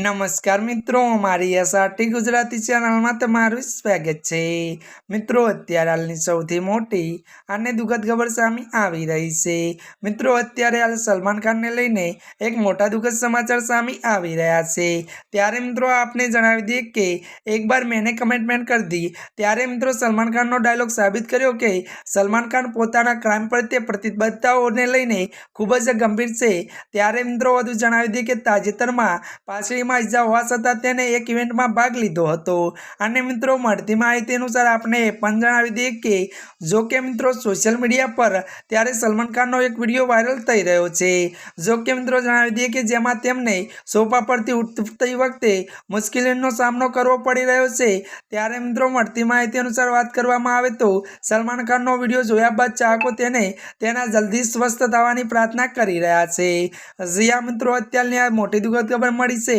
નમસ્કાર મિત્રો, મારી એસઆરટી ગુજરાતી ચેનલમાં તમારું સ્વાગત છે. મિત્રો, અત્યારે હાલની સૌથી મોટી અને દુઃખદ ખબર સામે આવી રહી છે. મિત્રો, અત્યારે હાલ સલમાન ખાનને લઈને એક મોટા દુઃખદ સમાચાર સામે આવી રહ્યા છે. ત્યારે મિત્રો, આપને જણાવી દઈએ કે એક બાર મેને કમેન્ટમેન્ટ કરી દી. ત્યારે મિત્રો, સલમાન ખાનનો ડાયલોગ સાબિત કર્યો કે સલમાન ખાન પોતાના ક્રાઇમ પ્રત્યે પ્રતિબદ્ધતાઓને લઈને ખૂબ જ ગંભીર છે. ત્યારે મિત્રો, વધુ જણાવી દઈએ કે તાજેતરમાં પાછળીમાં ઈજા હોવા છતાં તેને એક ઇવેન્ટમાં ભાગ લીધો હતો. અને મિત્રો, મળતી માહિતી અનુસાર આપણે એ પણ જણાવી દઈએ કે જો કે મિત્રો સોશિયલ મીડિયા પર ત્યારે સલમાન ખાનનો એક વીડિયો વાયરલ થઈ રહ્યો છે. જો કે મિત્રો, જણાવી દઈએ કે જેમાં તેમને સોફા પરથી ઉઠતી વખતે મુશ્કેલીનો સામનો કરવો પડી રહ્યો છે. ત્યારે મિત્રો, મળતી માહિતી અનુસાર વાત કરવામાં આવે તો સલમાન ખાનનો વીડિયો જોયા બાદ ચાહકો તેને તેના જલ્દી સ્વસ્થ થવાની પ્રાર્થના કરી રહ્યા છે. જીયા મિત્રો, અત્યારની આ મોટી દુઃખદ ખબર મળી છે.